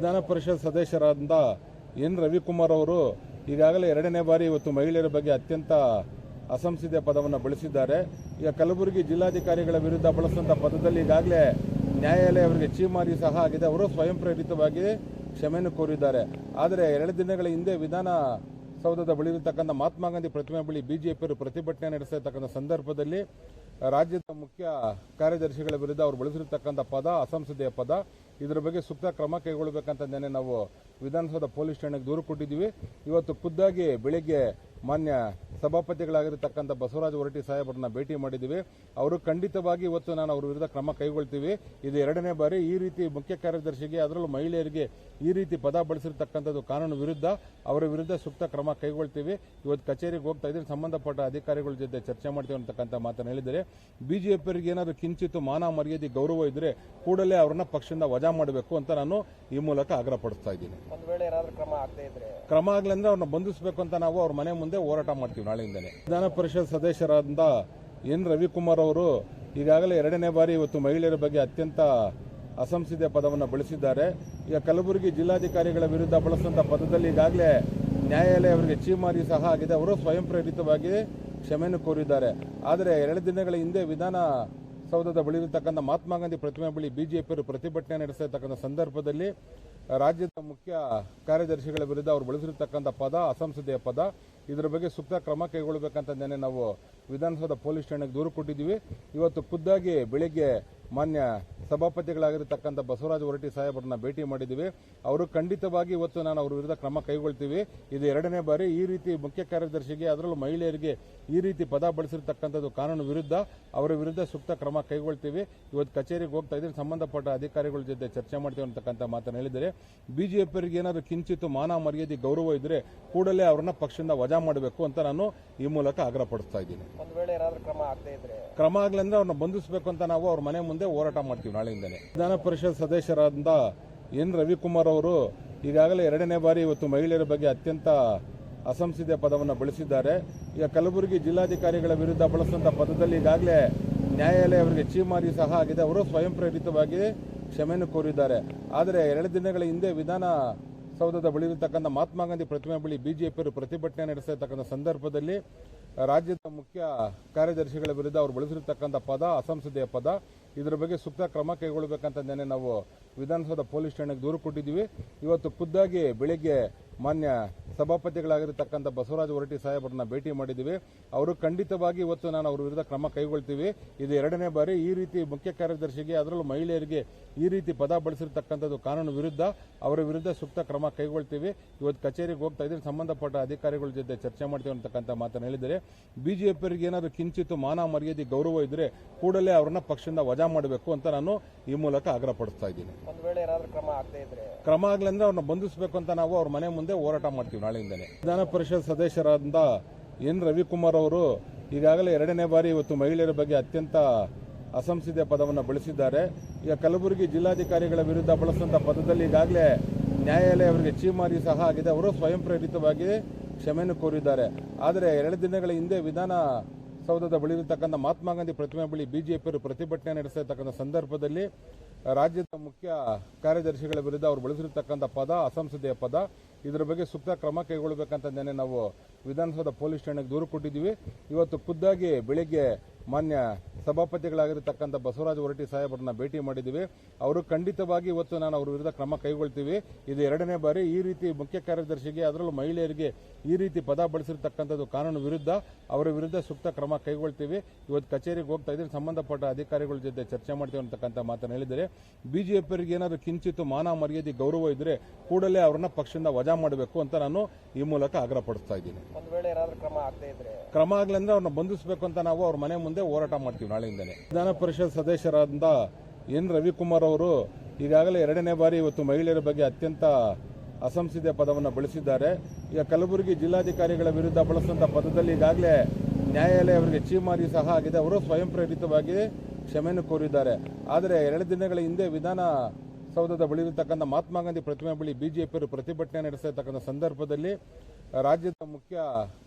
ವಿಧಾನ ಪರಿಷತ್ ಸದಸ್ಯರಾದ ಎನ್. ರವಿಕುಮಾರ್ ಅವರು ಈಗಾಗಲೇ ಎರಡನೇ ಬಾರಿ ಇವತ್ತು ಮಹಿಳೆಯರ ಬಗ್ಗೆ ಅತ್ಯಂತ ಅಸಂಸಿದ್ಧ ಪದವನ್ನು ಬಳಸಿದ್ದಾರೆ. ಈಗ ಕಲಬುರಗಿ ಜಿಲ್ಲಾಧಿಕಾರಿಗಳ ವಿರುದ್ಧ ಬಳಸಿದಂಥ ಪದದಲ್ಲಿ ಈಗಾಗಲೇ ನ್ಯಾಯಾಲಯ ಅವರಿಗೆ ಚೀಮಾರಿ ಸಹ ಆಗಿದೆ. ಅವರು ಸ್ವಯಂ ಪ್ರೇರಿತವಾಗಿ ಕ್ಷಮೆಯನ್ನು ಕೋರಿದ್ದಾರೆ. ಆದರೆ ಎರಡು ದಿನಗಳ ಹಿಂದೆ ವಿಧಾನ ಸೌಧದ ಬಳಿ ಇರತಕ್ಕಂಥ ಮಹಾತ್ಮ ಗಾಂಧಿ ಪ್ರತಿಮೆ ಬಳಿ ಬಿಜೆಪಿಯವರು ಪ್ರತಿಭಟನೆ ನಡೆಸಿರತಕ್ಕಂಥ ಸಂದರ್ಭದಲ್ಲಿ ರಾಜ್ಯದ ಮುಖ್ಯ ಕಾರ್ಯದರ್ಶಿಗಳ ವಿರುದ್ಧ ಅವರು ಬಳಸಿರತಕ್ಕಂಥ ಪದ ಅಸಂಸದೀಯ ಪದ. ಇದರ ಬಗ್ಗೆ ಸೂಕ್ತ ಕ್ರಮ ಕೈಗೊಳ್ಳಬೇಕಂತ ನಾವು ವಿಧಾನಸೌಧ ಪೊಲೀಸ್ ಠಾಣೆಗೆ ದೂರು ಕೊಟ್ಟಿದ್ದೀವಿ. ಇವತ್ತು ಖುದ್ದಾಗಿ ಬೆಳಿಗ್ಗೆ ಮಾನ್ಯ ಸಭಾಪತಿಗಳಾಗಿರ್ತಕ್ಕಂಥ ಬಸವರಾಜ ಹೊರಟಿ ಸಾಹೇಬರನ್ನ ಭೇಟಿ ಮಾಡಿದ್ದೀವಿ. ಅವರು ಖಂಡಿತವಾಗಿ ಇವತ್ತು ನಾನು ಅವ್ರ ವಿರುದ್ಧ ಕ್ರಮ ಕೈಗೊಳ್ತೀವಿ. ಇದು ಎರಡನೇ ಬಾರಿ ಈ ರೀತಿ ಮುಖ್ಯ ಕಾರ್ಯದರ್ಶಿಗೆ ಅದರಲ್ಲೂ ಮಹಿಳೆಯರಿಗೆ ಈ ರೀತಿ ಪದ ಬಳಸಿರ್ತಕ್ಕಂಥದ್ದು ಕಾನೂನು ವಿರುದ್ಧ ಅವರ ವಿರುದ್ಧ ಸೂಕ್ತ ಕ್ರಮ ಕೈಗೊಳ್ತೀವಿ. ಇವತ್ತು ಕಚೇರಿಗೆ ಹೋಗ್ತಾ ಇದ್ರೆ ಸಂಬಂಧಪಟ್ಟ ಅಧಿಕಾರಿಗಳ ಜೊತೆ ಚರ್ಚೆ ಮಾಡ್ತೀವಿ ಅಂತಕ್ಕಂಥ ಮಾತನ್ನು ಹೇಳಿದರೆ ಬಿಜೆಪಿಯವರಿಗೆ ಏನಾದರೂ ಕಿಂಚಿತ್ತು ಮಾನ ಮರ್ಯಾದೆ ಗೌರವ ಇದ್ರೆ ಕೂಡಲೇ ಅವರನ್ನ ಪಕ್ಷದಿಂದ ವಜಾ ಮಾಡಬೇಕು ಅಂತ ನಾನು ಈ ಮೂಲಕ ಆಗ್ರಹ ಪಡಿಸ್ತಾ ಇದ್ದೀನಿ ಕ್ರಮ ಆಗಲಿ ಅಂದರೆ ಕ್ರಮ ಆಗ್ಲಂದ್ರೆ ಅವ್ರನ್ನ ಬಂಧಿಸಬೇಕು ಅಂತ ನಾವು ಅವ್ರ ಮನೆ ಮುಂದೆ ಹೋರಾಟ ಮಾಡ್ತೀವಿ. ನಾಳೆಯಿಂದನೇ ವಿಧಾನ ಪರಿಷತ್ ಸದಸ್ಯರಾದ ಎನ್ ರವಿಕುಮಾರ್ ಅವರು ಈಗಾಗಲೇ ಎರಡನೇ ಬಾರಿ ಇವತ್ತು ಮಹಿಳೆಯರ ಬಗ್ಗೆ ಅತ್ಯಂತ ಅಸಂಸದೀಯ ಪದವನ್ನು ಬಳಸಿದ್ದಾರೆ. ಈಗ ಕಲಬುರಗಿ ಜಿಲ್ಲಾಧಿಕಾರಿಗಳ ವಿರುದ್ಧ ಬಳಸಿದಂಥ ಪದದಲ್ಲಿ ಈಗಾಗಲೇ ನ್ಯಾಯಾಲಯ ಅವರಿಗೆ ಚೀಮಾರಿ ಸಹ ಆಗಿದೆ. ಅವರು ಸ್ವಯಂ ಪ್ರೇರಿತವಾಗಿ ಕ್ಷಮೆಯನ್ನು ಕೋರಿದ್ದಾರೆ. ಆದರೆ ಎರಡು ದಿನಗಳ ಹಿಂದೆ ವಿಧಾನ ಸೌಧದ ಬಳಿ ಇರತಕ್ಕಂಥ ಮಹಾತ್ಮ ಗಾಂಧಿ ಪ್ರತಿಮೆ ಬಳಿ ಬಿಜೆಪಿಯವರು ಪ್ರತಿಭಟನೆ ನಡೆಸ್ತಾ ಇರ್ತಕ್ಕಂಥ ಸಂದರ್ಭದಲ್ಲಿ ರಾಜ್ಯದ ಮುಖ್ಯ ಕಾರ್ಯದರ್ಶಿಗಳ ವಿರುದ್ಧ ಅವರು ಬಳಸಿರತಕ್ಕಂಥ ಪದ, ಅಸಂಸದೀಯ ಪದ, ಇದರ ಬಗ್ಗೆ ಸೂಕ್ತ ಕ್ರಮ ಕೈಗೊಳ್ಳಬೇಕಂತ ನೆನೆ ನಾವು ವಿಧಾನಸೌಧ ಪೊಲೀಸ್ ಠಾಣೆಗೆ ದೂರು ಕೊಟ್ಟಿದ್ದೀವಿ. ಇವತ್ತು ಖುದ್ದಾಗಿ ಬೆಳಿಗ್ಗೆ ಮಾನ್ಯ ಸಭಾಪತಿಗಳಾಗಿರ್ತಕ್ಕಂಥ ಬಸವರಾಜ ಹೊರಟಿ ಸಾಹೇಬರನ್ನ ಭೇಟಿ ಮಾಡಿದ್ದೀವಿ. ಅವರು ಖಂಡಿತವಾಗಿ ಇವತ್ತು ನಾನು ಅವ್ರ ವಿರುದ್ಧ ಕ್ರಮ ಕೈಗೊಳ್ತೀವಿ. ಇದು ಎರಡನೇ ಬಾರಿ ಈ ರೀತಿ ಮುಖ್ಯ ಕಾರ್ಯದರ್ಶಿಗೆ ಅದರಲ್ಲೂ ಮಹಿಳೆಯರಿಗೆ ಈ ರೀತಿ ಪದ ಬಳಸಿರ್ತಕ್ಕಂಥದ್ದು ಕಾನೂನು ವಿರುದ್ಧ ಅವರ ವಿರುದ್ಧ ಸೂಕ್ತ ಕ್ರಮ ಕೈಗೊಳ್ತೀವಿ. ಇವತ್ತು ಕಚೇರಿಗೆ ಹೋಗ್ತಾ ಇದ್ದೀನಿ ಸಂಬಂಧಪಟ್ಟ ಅಧಿಕಾರಿಗಳ ಜೊತೆ ಚರ್ಚೆ ಮಾಡ್ತೀವಿ ಅಂತಕ್ಕಂಥ ಮಾತನ್ನು ಹೇಳಿದರೆ ಬಿಜೆಪಿಯವರಿಗೆ ಏನಾದರೂ ಕಿಂಚಿತ್ತು ಮಾನ ಮರ್ಯಾದೆ ಗೌರವ ಇದ್ರೆ ಕೂಡಲೇ ಅವರನ್ನ ಪಕ್ಷದಿಂದ ವಜಾ ಮಾಡಬೇಕು ಅಂತ ನಾನು ಈ ಮೂಲಕ ಆಗ್ರಹ ಪಡಿಸ್ತಾ ಇದ್ದೀನಿ ಕ್ರಮ ಆಗ್ಲಂದ್ರೆ ಅವ್ರನ್ನ ಬಂಧಿಸಬೇಕು ಅಂತ ನಾವು ಅವ್ರ ಮನೆ ಮುಂದೆ ಹೋರಾಟ ಮಾಡ್ತೀವಿ. ನಾಳೆಯಿಂದನೇ ವಿಧಾನ ಪರಿಷತ್ ಸದಸ್ಯರಾದ ಎನ್ ರವಿಕುಮಾರ್ ಅವರು ಈಗಾಗಲೇ ಎರಡನೇ ಬಾರಿ ಇವತ್ತು ಮಹಿಳೆಯರ ಬಗ್ಗೆ ಅತ್ಯಂತ ಅಸಂಸಿದ್ಧ ಪದವನ್ನು ಬಳಸಿದ್ದಾರೆ. ಈಗ ಕಲಬುರಗಿ ಜಿಲ್ಲಾಧಿಕಾರಿಗಳ ವಿರುದ್ಧ ಬಳಸಿದಂಥ ಪದದಲ್ಲಿ ಈಗಾಗಲೇ ನ್ಯಾಯಾಲಯ ಅವರಿಗೆ ಚೀಮಾರಿ ಸಹ ಆಗಿದೆ. ಅವರು ಸ್ವಯಂ ಪ್ರೇರಿತವಾಗಿ ಕ್ಷಮೆಯನ್ನು ಕೋರಿದ್ದಾರೆ. ಆದರೆ ಎರಡು ದಿನಗಳ ಹಿಂದೆ ವಿಧಾನ ಸೌಧದ ಬಳಿ ಇರತಕ್ಕಂಥ ಮಹಾತ್ಮ ಗಾಂಧಿ ಪ್ರತಿಮೆ ಬಳಿ ಬಿಜೆಪಿಯವರು ಪ್ರತಿಭಟನೆ ನಡೆಸಿರತಕ್ಕಂಥ ಸಂದರ್ಭದಲ್ಲಿ ರಾಜ್ಯದ ಮುಖ್ಯ ಕಾರ್ಯದರ್ಶಿಗಳ ವಿರುದ್ಧ ಅವರು ಬಳಸಿರತಕ್ಕಂಥ ಪದ ಅಸಂಸದೀಯ ಪದ. ಇದರ ಬಗ್ಗೆ ಸೂಕ್ತ ಕ್ರಮ ಕೈಗೊಳ್ಳಬೇಕಂತ ನೆನೆ ನಾವು ವಿಧಾನಸೌಧ ಪೊಲೀಸ್ ಠಾಣೆಗೆ ದೂರು ಕೊಟ್ಟಿದ್ದೀವಿ. ಇವತ್ತು ಖುದ್ದಾಗಿ ಬೆಳಿಗ್ಗೆ ಮಾನ್ಯ ಸಭಾಪತಿಗಳಾಗಿರ್ತಕ್ಕಂಥ ಬಸವರಾಜ ಹೊರಟಿ ಸಾಹೇಬರನ್ನ ಭೇಟಿ ಮಾಡಿದ್ದೀವಿ. ಅವರು ಖಂಡಿತವಾಗಿ ಇವತ್ತು ನಾನು ಅವ್ರ ವಿರುದ್ಧ ಕ್ರಮ ಕೈಗೊಳ್ತೀವಿ. ಇದು ಎರಡನೇ ಬಾರಿ ಈ ರೀತಿ ಮುಖ್ಯ ಕಾರ್ಯದರ್ಶಿಗೆ, ಅದರಲ್ಲೂ ಮಹಿಳೆಯರಿಗೆ ಈ ರೀತಿ ಪದ ಬಳಸಿರ್ತಕ್ಕಂಥದ್ದು ಕಾನೂನು ವಿರುದ್ಧ ಅವರ ವಿರುದ್ಧ ಸೂಕ್ತ ಕ್ರಮ ಕೈಗೊಳ್ತೀವಿ. ಇವತ್ತು ಕಚೇರಿಗೆ ಹೋಗ್ತಾ ಇದ್ದೀನಿ ಸಂಬಂಧಪಟ್ಟ ಅಧಿಕಾರಿಗಳ ಜೊತೆ ಚರ್ಚೆ ಮಾಡ್ತೀವಿ ಅಂತಕ್ಕಂಥ ಮಾತನ್ನು ಹೇಳಿದರೆ ಬಿಜೆಪಿಯವರಿಗೆ ಏನಾದರೂ ಕಿಂಚಿತ್ತು ಮಾನ ಮರ್ಯಾದೆ ಗೌರವ ಇದ್ರೆ ಕೂಡಲೇ ಅವರನ್ನ ಪಕ್ಷದಿಂದ ವಜಾ ಮಾಡಬೇಕು ಅಂತ ನಾನು ಈ ಮೂಲಕ ಆಗ್ರಹ ಪಡಿಸ್ತಾ ಇದ್ದೀನಿ. ಕ್ರಮ ಆಗ್ಲಿ ಅಂದ್ರೆ ಕ್ರಮ ಆಗ್ಲಂದ್ರೆ ಅವ್ರನ್ನ ಬಂಧಿಸಬೇಕು ಅಂತ ನಾವು ಅವ್ರ ಮನೆ ಮುಂದೆ ಹೋರಾಟ ಮಾಡ್ತೀವಿ ನಾಳೆಯಿಂದಲೇ ವಿಧಾನ ಪರಿಷತ್ ಸದಸ್ಯರಾದ ಎನ್. ರವಿಕುಮಾರ್ ಅವರು ಈಗಾಗಲೇ ಎರಡನೇ ಬಾರಿ ಇವತ್ತು ಮಹಿಳೆಯರ ಬಗ್ಗೆ ಅತ್ಯಂತ ಅಸಂಸಿದ್ಧ ಪದವನ್ನು ಬಳಸಿದ್ದಾರೆ. ಈಗ ಕಲಬುರಗಿ ಜಿಲ್ಲಾಧಿಕಾರಿಗಳ ವಿರುದ್ಧ ಬಳಸಿದಂಥ ಪದದಲ್ಲಿ ಈಗಾಗಲೇ ನ್ಯಾಯಾಲಯ ಅವರಿಗೆ ಚೀಮಾರಿ ಸಹ ಆಗಿದೆ. ಅವರು ಸ್ವಯಂ ಪ್ರೇರಿತವಾಗಿ ಕ್ಷಮೆಯನ್ನು ಕೋರಿದ್ದಾರೆ. ಆದರೆ ಎರಡು ದಿನಗಳ ಹಿಂದೆ ವಿಧಾನ ಸೌಧದ ಬಳಿ ಇರತಕ್ಕಂಥ ಮಹಾತ್ಮ ಗಾಂಧಿ ಪ್ರತಿಮೆ ಬಳಿ ಬಿಜೆಪಿಯವರು ಪ್ರತಿಭಟನೆ ನಡೆಸ್ತಾ ಇರ್ತಕ್ಕಂಥ ಸಂದರ್ಭದಲ್ಲಿ ರಾಜ್ಯದ ಮುಖ್ಯ ಕಾರ್ಯದರ್ಶಿಗಳ ವಿರುದ್ಧ ಅವರು ಬಳಸಿರತಕ್ಕಂಥ ಪದ, ಅಸಂಸದೀಯ ಪದ ಇದರ ಬಗ್ಗೆ ಸೂಕ್ತ ಕ್ರಮ ಕೈಗೊಳ್ಳಬೇಕಂತ ನೆನೆ ನಾವು ವಿಧಾನಸೌಧ ಪೊಲೀಸ್ ಠಾಣೆಗೆ ದೂರು ಕೊಟ್ಟಿದ್ದೀವಿ. ಇವತ್ತು ಖುದ್ದಾಗಿ ಬೆಳಿಗ್ಗೆ ಮಾನ್ಯ ಸಭಾಪತಿಗಳಾಗಿರತಕ್ಕಂಥ ಬಸವರಾಜ ಹೊರಟಿ ಸಾಹೇಬರನ್ನ ಭೇಟಿ ಮಾಡಿದ್ದೀವಿ. ಅವರು ಖಂಡಿತವಾಗಿ ಇವತ್ತು ನಾನು ಅವ್ರ ವಿರುದ್ಧ ಕ್ರಮ ಕೈಗೊಳ್ತೀವಿ. ಇದು ಎರಡನೇ ಬಾರಿ ಈ ರೀತಿ ಮುಖ್ಯ ಕಾರ್ಯದರ್ಶಿಗೆ, ಅದರಲ್ಲೂ ಮಹಿಳೆಯರಿಗೆ ಈ ರೀತಿ ಪದ ಬಳಸಿರ್ತಕ್ಕಂಥದ್ದು ಕಾನೂನು ವಿರುದ್ಧ ಅವರ ವಿರುದ್ಧ ಸೂಕ್ತ ಕ್ರಮ ಕೈಗೊಳ್ತೀವಿ. ಇವತ್ತು ಕಚೇರಿಗೆ ಹೋಗ್ತಾ ಇದ್ದೀನಿ ಸಂಬಂಧಪಟ್ಟ ಅಧಿಕಾರಿಗಳ ಜೊತೆ ಚರ್ಚೆ ಮಾಡ್ತೀವಿ ಅಂತಕ್ಕಂಥ ಮಾತನ್ನು ಹೇಳಿದರೆ ಬಿಜೆಪಿಯವರಿಗೆ ಏನಾದರೂ ಕಿಂಚಿತ್ತು ಮಾನ ಮರ್ಯಾದೆ ಗೌರವ ಇದ್ರೆ ಕೂಡಲೇ ಅವರನ್ನ ಪಕ್ಷದಿಂದ ವಜಾ ಮಾಡಬೇಕು ಅಂತ ನಾನು ಈ ಮೂಲಕ ಆಗ್ರಹ ಪಡಿಸ್ತಾ ಇದ್ದೀನಿ. ಕ್ರಮ ಆಗ್ಲಂದ್ರೆ ಅವ್ರನ್ನ ಬಂಧಿಸಬೇಕು ಅಂತ ನಾವು ಅವ್ರ ಮನೆ ಮುಂದೆ ಹೋರಾಟ ಮಾಡ್ತೀವಿ ನಾಳೆಯಿಂದನೇ. ವಿಧಾನ ಪರಿಷತ್ ಸದಸ್ಯರಾದ ಎನ್. ರವಿಕುಮಾರ್ ಅವರು ಈಗಾಗಲೇ ಎರಡನೇ ಬಾರಿ ಇವತ್ತು ಮಹಿಳೆಯರ ಬಗ್ಗೆ ಅತ್ಯಂತ ಅಸಂಸದೀಯ ಪದವನ್ನು ಬಳಸಿದ್ದಾರೆ. ಈಗ ಕಲಬುರಗಿ ಜಿಲ್ಲಾಧಿಕಾರಿಗಳ ವಿರುದ್ಧ ಬಳಸಿದಂಥ ಪದದಲ್ಲಿ ಈಗಾಗಲೇ ನ್ಯಾಯಾಲಯ ಅವರಿಗೆ ಚೀಮಾರಿ ಸಹ ಆಗಿದೆ. ಅವರು ಸ್ವಯಂ ಪ್ರೇರಿತವಾಗಿ ಕ್ಷಮೆಯನ್ನು ಕೋರಿದ್ದಾರೆ. ಆದರೆ ಎರಡು ದಿನಗಳ ಹಿಂದೆ ವಿಧಾನ ಸೌಧದ ಬಳಿ ಇರತಕ್ಕಂಥ ಮಹಾತ್ಮ ಗಾಂಧಿ ಪ್ರತಿಮೆ ಬಳಿ ಬಿಜೆಪಿಯವರು ಪ್ರತಿಭಟನೆ ನಡೆಸ್ತಾ ಸಂದರ್ಭದಲ್ಲಿ ರಾಜ್ಯದ ಮುಖ್ಯ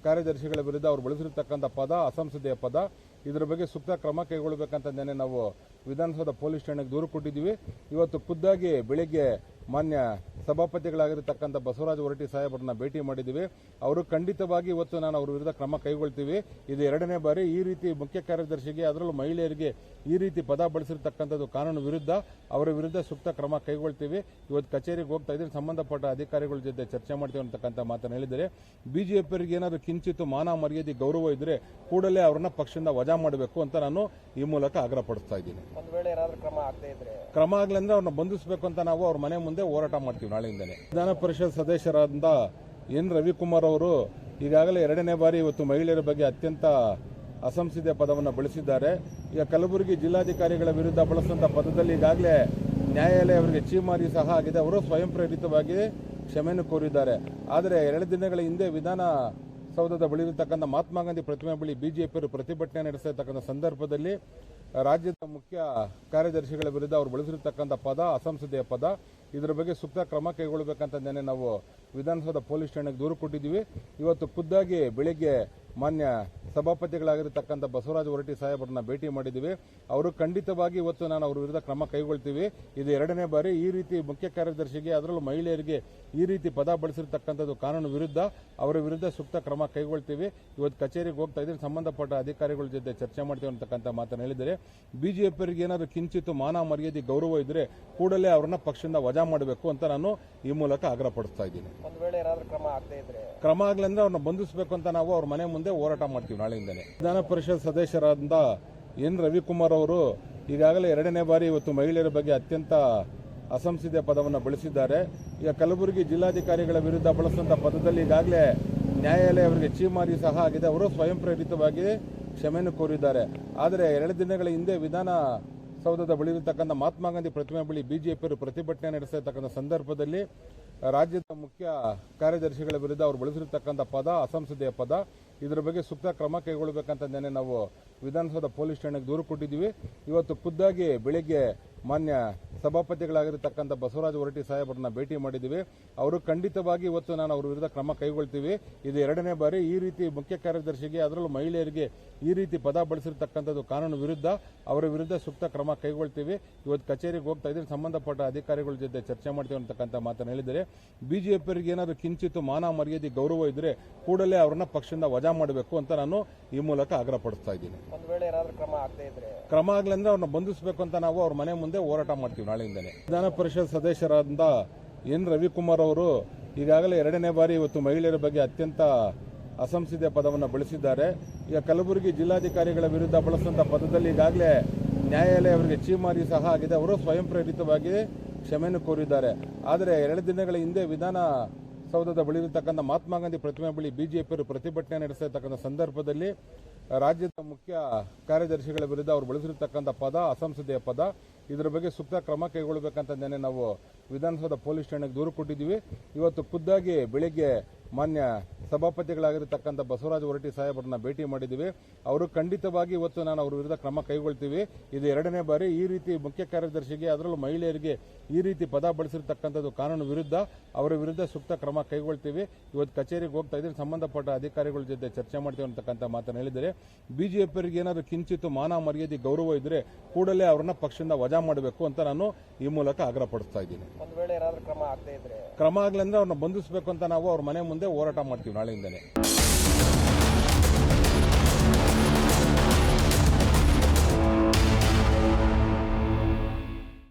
ಕಾರ್ಯದರ್ಶಿಗಳ ವಿರುದ್ಧ ಅವರು ಬಳಸಿರತಕ್ಕಂಥ ಪದ, ಅಸಂಸದೀಯ ಪದ, ಇದರ ಬಗ್ಗೆ ಸೂಕ್ತ ಕ್ರಮ ಕೈಗೊಳ್ಳಬೇಕಂತ ನೆನೆ ನಾವು ವಿಧಾನಸೌಧ ಪೊಲೀಸ್ ಠಾಣೆಗೆ ದೂರು ಕೊಟ್ಟಿದ್ದೀವಿ. ಇವತ್ತು ಖುದ್ದಾಗಿ ಬೆಳಿಗ್ಗೆ ಮಾನ್ಯ ಸಭಾಪತಿಗಳಾಗಿರತಕ್ಕಂಥ ಬಸವರಾಜ ಹೊರಟಿ ಸಾಹೇಬರನ್ನ ಭೇಟಿ ಮಾಡಿದ್ದೀವಿ. ಅವರು ಖಂಡಿತವಾಗಿ ಇವತ್ತು ನಾನು ಅವ್ರ ವಿರುದ್ಧ ಕ್ರಮ ಕೈಗೊಳ್ತೀವಿ. ಇದು ಎರಡನೇ ಬಾರಿ ಈ ರೀತಿ ಮುಖ್ಯ ಕಾರ್ಯದರ್ಶಿಗೆ, ಅದರಲ್ಲೂ ಮಹಿಳೆಯರಿಗೆ ಈ ರೀತಿ ಪದ ಬಳಸಿರ್ತಕ್ಕಂಥದ್ದು ಕಾನೂನು ವಿರುದ್ಧ ಅವರ ವಿರುದ್ಧ ಸೂಕ್ತ ಕ್ರಮ ಕೈಗೊಳ್ತೀವಿ. ಇವತ್ತು ಕಚೇರಿಗೆ ಹೋಗ್ತಾ ಇದ್ದೀನಿ ಸಂಬಂಧಪಟ್ಟ ಅಧಿಕಾರಿಗಳ ಜೊತೆ ಚರ್ಚೆ ಮಾಡ್ತೀವಿ ಅಂತಕ್ಕಂಥ ಮಾತನ್ನು ಹೇಳಿದರೆ ಬಿಜೆಪಿಯವರಿಗೆ ಏನಾದರೂ ಕಿಂಚಿತ್ ಮಾನ ಮರ್ಯಾದೆ ಗೌರವ ಇದ್ರೆ ಕೂಡಲೇ ಅವರನ್ನ ಪಕ್ಷದಿಂದ ವಜಾ ಮಾಡಬೇಕು ಅಂತ ನಾನು ಈ ಮೂಲಕ ಆಗ್ರಹ ಪಡಿಸ್ತಾ ಇದ್ದೀನಿ. ಕ್ರಮ ಆಗ್ಲಿ ಆಗ್ಲಂದ್ರೆ ಅವ್ರನ್ನ ಬಂಧಿಸಬೇಕು ಅಂತ ನಾವು ಅವ್ರ ಮನೆ ಮುಂದೆ ಹೋರಾಟ ಮಾಡ್ತೀವಿ ನಾಳೆಯಿಂದನೇ. ವಿಧಾನ ಪರಿಷತ್ ಸದಸ್ಯರಾದ ಎನ್. ರವಿಕುಮಾರ್ ಅವರು ಈಗಾಗಲೇ ಎರಡನೇ ಬಾರಿ ಇವತ್ತು ಮಹಿಳೆಯರ ಬಗ್ಗೆ ಅತ್ಯಂತ ಅಸಂಸಿದ್ಧ ಪದವನ್ನು ಬಳಸಿದ್ದಾರೆ. ಈಗ ಕಲಬುರಗಿ ಜಿಲ್ಲಾಧಿಕಾರಿಗಳ ವಿರುದ್ಧ ಬಳಸಿದಂಥ ಪದದಲ್ಲಿ ಈಗಾಗಲೇ ನ್ಯಾಯಾಲಯ ಅವರಿಗೆ ಚೀಮಾರಿ ಸಹ ಆಗಿದೆ. ಅವರು ಸ್ವಯಂ ಪ್ರೇರಿತವಾಗಿ ಕ್ಷಮೆಯನ್ನು ಕೋರಿದ್ದಾರೆ. ಆದರೆ ಎರಡು ದಿನಗಳ ಹಿಂದೆ ವಿಧಾನ ಸೌಧದ ಬಳಿ ಇರತಕ್ಕಂಥ ಮಹಾತ್ಮ ಗಾಂಧಿ ಪ್ರತಿಮೆ ಬಳಿ ಬಿಜೆಪಿಯವರು ಪ್ರತಿಭಟನೆ ನಡೆಸ್ತಾ ಇರ್ತಕ್ಕಂಥ ಸಂದರ್ಭದಲ್ಲಿ ರಾಜ್ಯದ ಮುಖ್ಯ ಕಾರ್ಯದರ್ಶಿಗಳ ವಿರುದ್ಧ ಅವರು ಬಳಸಿರತಕ್ಕಂಥ ಪದ, ಅಸಂಸದೀಯ ಪದ ಇದರ ಬಗ್ಗೆ ಸೂಕ್ತ ಕ್ರಮ ಕೈಗೊಳ್ಳಬೇಕಂತ ನೆನೆ ನಾವು ವಿಧಾನಸೌಧ ಪೊಲೀಸ್ ಠಾಣೆಗೆ ದೂರು ಕೊಟ್ಟಿದ್ದೀವಿ. ಇವತ್ತು ಖುದ್ದಾಗಿ ಬೆಳಿಗ್ಗೆ ಮಾನ್ಯ ಸಭಾಪತಿಗಳಾಗಿರ್ತಕ್ಕಂಥ ಬಸವರಾಜ ಹೊರಟಿ ಸಾಹೇಬರನ್ನ ಭೇಟಿ ಮಾಡಿದ್ದೀವಿ. ಅವರು ಖಂಡಿತವಾಗಿ ಇವತ್ತು ನಾನು ಅವ್ರ ವಿರುದ್ಧ ಕ್ರಮ ಕೈಗೊಳ್ತೀವಿ. ಇದು ಎರಡನೇ ಬಾರಿ ಈ ರೀತಿ ಮುಖ್ಯ ಕಾರ್ಯದರ್ಶಿಗೆ, ಅದರಲ್ಲೂ ಮಹಿಳೆಯರಿಗೆ ಈ ರೀತಿ ಪದ ಬಳಸಿರ್ತಕ್ಕಂಥದ್ದು ಕಾನೂನು ವಿರುದ್ಧ ಅವರ ವಿರುದ್ಧ ಸೂಕ್ತ ಕ್ರಮ ಕೈಗೊಳ್ತೀವಿ. ಇವತ್ತು ಕಚೇರಿಗೆ ಹೋಗ್ತಾ ಇದ್ದೀನಿ ಸಂಬಂಧಪಟ್ಟ ಅಧಿಕಾರಿಗಳ ಜೊತೆ ಚರ್ಚೆ ಮಾಡ್ತೀವಿ ಅಂತಕ್ಕಂಥ ಮಾತನ್ನು ಹೇಳಿದರೆ ಬಿಜೆಪಿಯವರಿಗೆ ಏನಾದರೂ ಕಿಂಚಿತ್ತು ಮಾನ ಮರ್ಯಾದೆ ಗೌರವ ಇದ್ರೆ ಕೂಡಲೇ ಅವರನ್ನ ಪಕ್ಷದಿಂದ ವಜಾ ಮಾಡಬೇಕು ಅಂತ ನಾನು ಈ ಮೂಲಕ ಆಗ್ರಹ ಪಡಿಸ್ತಾ ಇದ್ದೀನಿ. ಕ್ರಮ ಆಗ್ಲಿ ಅಂದ್ರೆ ಅವ್ರನ್ನ ಬಂಧಿಸಬೇಕು ಅಂತ ನಾವು ಅವ್ರ ಮನೆ ಮುಂದೆ ಹೋರಾಟ ಮಾಡ್ತೀವಿ ನಾಳೆಯಿಂದನೇ. ವಿಧಾನ ಪರಿಷತ್ ಸದಸ್ಯರಾದ ಎನ್ ರವಿಕುಮಾರ್ ಅವರು ಈಗಾಗಲೇ ಎರಡನೇ ಬಾರಿ ಇವತ್ತು ಮಹಿಳೆಯರ ಬಗ್ಗೆ ಅತ್ಯಂತ ಅಸಂಸದೀಯ ಪದವನ್ನು ಬಳಸಿದ್ದಾರೆ. ಈಗ ಕಲಬುರಗಿ ಜಿಲ್ಲಾಧಿಕಾರಿಗಳ ವಿರುದ್ಧ ಬಳಸುವಂಥ ಪದದಲ್ಲಿ ಈಗಾಗಲೇ ನ್ಯಾಯಾಲಯ ಅವರಿಗೆ ಚೀಮಾರಿ ಸಹ ಆಗಿದೆ. ಅವರು ಸ್ವಯಂ ಪ್ರೇರಿತವಾಗಿ ಕ್ಷಮೆಯನ್ನು ಕೋರಿದ್ದಾರೆ. ಆದರೆ ಎರಡು ದಿನಗಳ ಹಿಂದೆ ವಿಧಾನ ಸೌಧದ ಬಳಿ ಇರತಕ್ಕಂಥ ಮಹಾತ್ಮ ಗಾಂಧಿ ಪ್ರತಿಮೆ ಬಳಿ ಬಿಜೆಪಿಯವರು ಪ್ರತಿಭಟನೆ ನಡೆಸ್ತಾ ಇರ್ತಕ್ಕಂಥ ಸಂದರ್ಭದಲ್ಲಿ ರಾಜ್ಯದ ಮುಖ್ಯ ಕಾರ್ಯದರ್ಶಿಗಳ ವಿರುದ್ಧ ಅವರು ಬಳಸಿರತಕ್ಕಂಥ ಪದ, ಅಸಂಸದೀಯ ಪದ ಇದರ ಬಗ್ಗೆ ಸೂಕ್ತ ಕ್ರಮ ಕೈಗೊಳ್ಳಬೇಕಂತ ನೆನೆ ನಾವು ವಿಧಾನಸೌಧ ಪೊಲೀಸ್ ಠಾಣೆಗೆ ದೂರು ಕೊಟ್ಟಿದ್ದೀವಿ. ಇವತ್ತು ಖುದ್ದಾಗಿ ಬೆಳಿಗ್ಗೆ ಮಾನ್ಯ ಸಭಾಪತಿಗಳಾಗಿರತಕ್ಕಂಥ ಬಸವರಾಜ ಹೊರಟಿ ಸಾಹೇಬರನ್ನ ಭೇಟಿ ಮಾಡಿದ್ದೀವಿ. ಅವರು ಖಂಡಿತವಾಗಿ ಇವತ್ತು ನಾನು ಅವ್ರ ವಿರುದ್ಧ ಕ್ರಮ ಕೈಗೊಳ್ತೀವಿ. ಇದು ಎರಡನೇ ಬಾರಿ ಈ ರೀತಿ ಮುಖ್ಯ ಕಾರ್ಯದರ್ಶಿಗೆ, ಅದರಲ್ಲೂ ಮಹಿಳೆಯರಿಗೆ ಈ ರೀತಿ ಪದ ಬಳಸಿರ್ತಕ್ಕಂಥದ್ದು ಕಾನೂನು ವಿರುದ್ಧ ಅವರ ವಿರುದ್ಧ ಸೂಕ್ತ ಕ್ರಮ ಕೈಗೊಳ್ತೀವಿ. ಇವತ್ತು ಕಚೇರಿಗೆ ಹೋಗ್ತಾ ಇದ್ರೆ ಸಂಬಂಧಪಟ್ಟ ಅಧಿಕಾರಿಗಳ ಜೊತೆ ಚರ್ಚೆ ಮಾಡ್ತೀವಿ ಅಂತಕ್ಕಂಥ ಮಾತನ್ನು ಹೇಳಿದರೆ ಬಿಜೆಪಿಯವರಿಗೆ ಏನಾದರೂ ಕಿಂಚಿತ್ತು ಮಾನ ಮರ್ಯಾದೆ ಗೌರವ ಇದ್ರೆ ಕೂಡಲೇ ಅವರನ್ನ ಪಕ್ಷದಿಂದ ವಜಾ ಮಾಡಬೇಕು ಅಂತ ನಾನು ಈ ಮೂಲಕ ಆಗ್ರಹ ಪಡಿಸ್ತಾ ಇದ್ದೀನಿ. ಕ್ರಮ ಆಗಲಿ ಅಂದ್ರೆ ಕ್ರಮ ಆಗ್ಲಂದ್ರೆ ಅವ್ರನ್ನ ಬಂಧಿಸಬೇಕು ಅಂತ ನಾವು ಅವ್ರ ಮನೆ ಮುಂದೆ ಹೋರಾಟ ಮಾಡ್ತೀವಿ ನಾಳೆಯಿಂದನೇ. ವಿಧಾನ ಪರಿಷತ್ ಸದಸ್ಯರಾದ ಎನ್ ರವಿಕುಮಾರ್ ಅವರು ಈಗಾಗಲೇ ಎರಡನೇ ಬಾರಿ ಇವತ್ತು ಮಹಿಳೆಯರ ಬಗ್ಗೆ ಅತ್ಯಂತ ಅಸಂಸಿದ್ಧ ಪದವನ್ನು ಬಳಸಿದ್ದಾರೆ. ಈಗ ಕಲಬುರಗಿ ಜಿಲ್ಲಾಧಿಕಾರಿಗಳ ವಿರುದ್ಧ ಬಳಸುವಂಥ ಪದದಲ್ಲಿ ಈಗಾಗಲೇ ನ್ಯಾಯಾಲಯ ಅವರಿಗೆ ಚೀಮಾರಿ ಸಹ ಆಗಿದೆ. ಅವರು ಸ್ವಯಂ ಪ್ರೇರಿತವಾಗಿ ಕ್ಷಮೆಯನ್ನು ಕೋರಿದ್ದಾರೆ. ಆದರೆ ಎರಡು ದಿನಗಳ ಹಿಂದೆ ವಿಧಾನ ಸೌಧದ ಬಳಿ ಇರತಕ್ಕಂಥ ಮಹಾತ್ಮ ಗಾಂಧಿ ಪ್ರತಿಮೆ ಬಳಿ ಬಿಜೆಪಿಯವರು ಪ್ರತಿಭಟನೆ ನಡೆಸ್ತಾ ಸಂದರ್ಭದಲ್ಲಿ ರಾಜ್ಯದ ಮುಖ್ಯ ಕಾರ್ಯದರ್ಶಿಗಳ ವಿರುದ್ಧ ಅವರು ಬಳಸಿರತಕ್ಕಂಥ ಪದ, ಅಸಂಸದೀಯ ಪದ ಇದರ ಬಗ್ಗೆ ಸೂಕ್ತ ಕ್ರಮ ಕೈಗೊಳ್ಳಬೇಕಂತ ನೆನೆ ನಾವು ವಿಧಾನಸೌಧ ಪೊಲೀಸ್ ಠಾಣೆಗೆ ದೂರು ಕೊಟ್ಟಿದ್ದೀವಿ. ಇವತ್ತು ಖುದ್ದಾಗಿ ಬೆಳಿಗ್ಗೆ ಮಾನ್ಯ ಸಭಾಪತಿಗಳಾಗಿರ್ತಕ್ಕಂಥ ಬಸವರಾಜ ಹೊರಟಿ ಸಾಹೇಬರನ್ನ ಭೇಟಿ ಮಾಡಿದ್ದೀವಿ. ಅವರು ಖಂಡಿತವಾಗಿ ಇವತ್ತು ನಾನು ಅವ್ರ ವಿರುದ್ಧ ಕ್ರಮ ಕೈಗೊಳ್ತೀವಿ. ಇದು ಎರಡನೇ ಬಾರಿ ಈ ರೀತಿ ಮುಖ್ಯ ಕಾರ್ಯದರ್ಶಿಗೆ, ಅದರಲ್ಲೂ ಮಹಿಳೆಯರಿಗೆ ಈ ರೀತಿ ಪದ ಬಳಸಿರ್ತಕ್ಕಂಥದ್ದು ಕಾನೂನು ವಿರುದ್ಧ ಅವರ ವಿರುದ್ಧ ಸೂಕ್ತ ಕ್ರಮ ಕೈಗೊಳ್ತೀವಿ. ಇವತ್ತು ಕಚೇರಿಗೆ ಹೋಗ್ತಾ ಇದ್ದೀನಿ ಸಂಬಂಧಪಟ್ಟ ಅಧಿಕಾರಿಗಳ ಜೊತೆ ಚರ್ಚೆ ಮಾಡ್ತೀವಿ ಅಂತಕ್ಕಂಥ ಮಾತನ್ನು ಹೇಳಿದರೆ ಬಿಜೆಪಿಯವರಿಗೆ ಏನಾದರೂ ಕಿಂಚಿತ್ತು ಮಾನ ಮರ್ಯಾದೆ ಗೌರವ ಇದ್ರೆ ಕೂಡಲೇ ಅವರನ್ನ ಪಕ್ಷದಿಂದ ವಜಾ ಮಾಡಬೇಕು ಅಂತ ನಾನು ಈ ಮೂಲಕ ಆಗ್ರಹ ಪಡಿಸ್ತಾ ಇದ್ದೀನಿ. ಕ್ರಮ ಆಗ್ಲಂದ್ರೆ ಅವ್ರನ್ನ ಬಂಧಿಸಬೇಕು ಅಂತ ನಾವು ಅವ್ರ ಮನೆ ಮುಂದೆ ಹೋರಾಟ ಮಾಡ್ತೀವಿ ನಾಳೆಯಿಂದನೇ.